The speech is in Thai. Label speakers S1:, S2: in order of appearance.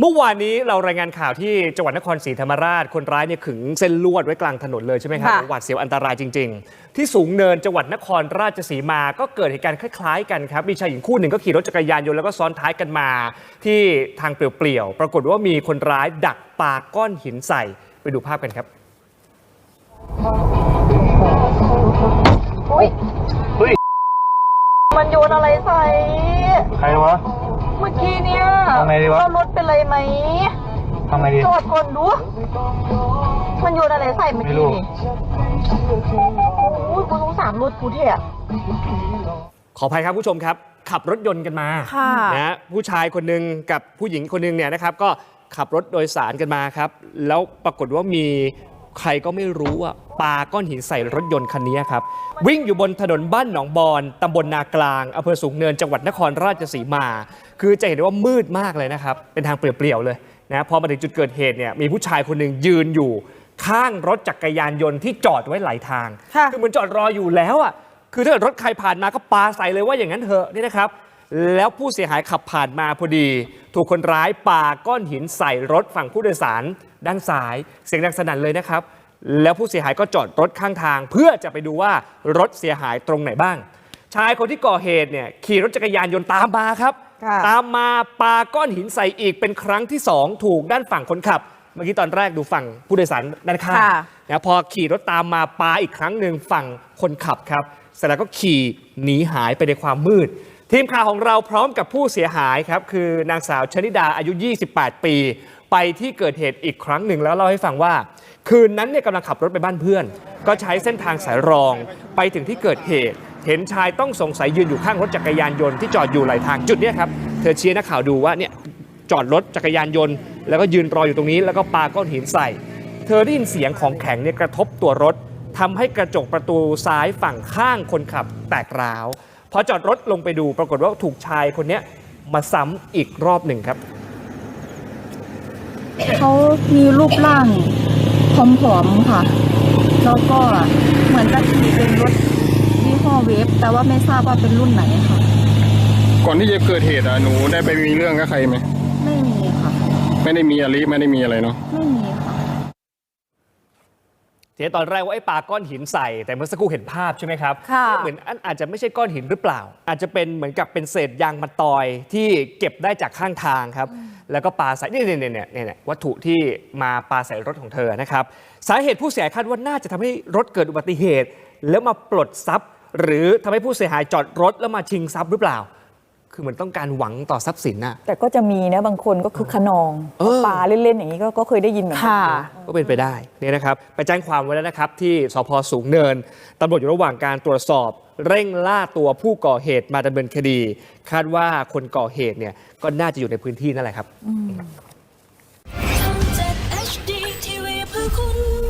S1: เมื่อวานนี้เรารายงานข่าวที่จังหวัดนครศรีธรรมราช คนร้ายเนี่ยขึงเส้นลวดไว้กลางถนนเลยใช่ไหมครับ
S2: ค่ะ
S1: หวาดเสียวอันตรายจริง ๆ ที่สูงเนินจังหวัดนครราชสีมาก็เกิดเหตุการณ์คล้ายๆกันครับมีชายหญิงคู่หนึ่งก็ขี่รถจักรยานยนต์แล้วก็ซ้อนท้ายกันมา ที่ทางเปลี่ยวๆปรากฏว่ามีคนร้ายดักปาก้อนหินใส่ไปดูภาพกันครับ
S3: อุ้ย
S4: เฮ้ย
S3: มันโยนอะไรใส่
S4: ใครวะ
S3: เมื่อกี้เนี่ย
S4: ทำไงดีวะ
S3: เรารถเป็นไรไหม
S4: ทำไงดี
S3: จอดก่อนดู มันโยนอะไรใส่เมื่อ
S4: ไม่รู้
S3: กี้นี่โอ้ยกูสงสารรถกูเถอะ
S1: ขออภัยครับผู้ชมครับ ขับรถยนต์กันมา
S2: ค่ะ
S1: นะฮะผู้ชายคนหนึ่งกับผู้หญิงคนหนึ่งเนี่ยนะครับ ก็ขับรถโดยสารกันมาครับ แล้วปรากฏว่ามี ใครก็ไม่รู้อะปาก้อนหินใส่รถยนต์คันนี้ครับ วิ่งอยู่บนถนนบ้านหนองบอนตำบลนากลางอำเภอสูงเนินจังหวัดนครราชสีมา คือจะเห็นได้ว่ามืดมากเลยนะครับ เป็นทางเปลี่ยวๆเลยนะพอมาถึงจุดเกิดเหตุเนี่ยมีผู้ชายคนหนึ่งยืนอยู่ ข้างรถจักรยานยนต์ที่จอดไว้หลายทาง
S2: ค่ะ
S1: คือเหมือนจอดรออยู่แล้วอะคือถ้าเกิดรถใครผ่านมาก็ปาใส่เลยว่าอย่างนั้นเถอะนี่นะครับ แล้วผู้เสียหายขับผ่านมาพอดี ถูกคนร้ายปาก้อนหินใส่รถฝั่งผู้โดยสาร ด้านซ้าย เสียงดังสนั่นเลยนะครับ แล้วผู้เสียหายก็จอดรถข้างทาง เพื่อจะไปดูว่ารถเสียหายตรงไหนบ้าง ชายคนที่ก่อเหตุเนี่ยขี่รถจักรยานยนต์ตามมาครับ
S2: ค่ะ
S1: ตามมาปาก้อนหินใส่อีกเป็นครั้งที่สองถูกด้านฝั่งคนขับ เมื่อกี้ตอนแรกดูฝั่งผู้โดยสารด้านข้าง
S2: ค่ะ
S1: นะพอขี่รถตามมาปาอีกครั้งหนึ่งฝั่งคนขับครับเสร็จแล้วก็ขี่หนีหายไปในความมืด ทีมข่าวของเราพร้อมกับผู้เสียหายครับ คือนางสาวชนิดาอายุ 28 ปี ไปที่เกิดเหตุอีกครั้งหนึ่งแล้วเล่าให้ฟังว่า คืนนั้นเนี่ยกำลังขับรถไปบ้านเพื่อน ก็ใช้เส้นทางสายรอง ไปถึงที่เกิดเหตุ เห็นชายต้องสงสัยยืนอยู่ข้างรถจักรยานยนต์ที่จอดอยู่หลายทางจุดเนี้ยครับเธอชี้ให้นักข่าวดูว่าเนี่ยจอดรถจักรยานยนต์ แล้วก็ยืนรออยู่ตรงนี้ แล้วก็ปาก้อนหินใส่ เธอได้ยินเสียงของแข็งเนี่ยกระทบตัวรถทำให้กระจกประตูซ้ายฝั่งข้างคนขับแตกร้าว พอจอดรถลงไปดูปรากฏว่าถูกชายคนเนี้ยมาซ้ำอีกรอบหนึ่งครับ
S5: เขามีรูปร่างผอมๆค่ะ แล้วก็เหมือนจะขี่เป็นรถยี่ห้อเวฟแต่ว่าไม่ทราบว่าเป็นรุ่นไหนค่ะ
S4: ก่อนที่จะเกิดเหตุอะหนูได้ไปมีเรื่องกับใครไหม
S5: ไม่มีค่ะ
S4: ไม่ได้มีอลิไม่ได้มีอะไรเนาะ
S5: ไม่มีค่ะ
S1: ทีนี้ตอนแรกว่าไอ้ปาก้อนหินใส่แต่เมื่อสักครู่เห็นภาพใช่ไหมครับ
S2: ค่ะ
S1: เหมือนอันอาจจะไม่ใช่ก้อนหินหรือเปล่า อาจจะเป็นเหมือนกับเป็นเศษยางมะตอยที่เก็บได้จากข้างทางครับ แล้วก็ปาใส่เนี่ยเนี่ยเนี่ยเนี่ยเนี่ยวัตถุที่มาปาใส่รถของเธอนะครับ สาเหตุผู้เสียหายคาดว่าน่าจะทำให้รถเกิดอุบัติเหตุ แล้วมาปลดทรัพย์ หรือทำให้ผู้เสียหายจอดรถแล้วมาชิงทรัพย์หรือเปล่า คือเหมือนต้องการหวังต่อทรัพย์สินน่ะ
S6: แต่ก็จะมีนะบางคนก็คือขนอง
S1: เออ
S6: ปลาเล่นๆอย่างนี้ก็ก็เคยได้ยินเหมือนกั
S2: ค่ะ
S1: ก็เป็นไปได้เนี่ยนะครับไปแจ้งความไว้แล้วนะครับที่สพสูงเนินตำรวจอยู่ระหว่างการตรวจสอบ เร่งล่าตัวผู้ก่อเหตุมาดำเนินคดี คาดว่าคนก่อเหตุเนี่ยก็น่าจะอยู่ในพื้นที่นั่นแหละครับ
S7: ทำจาก HD TV เพื่อคุณ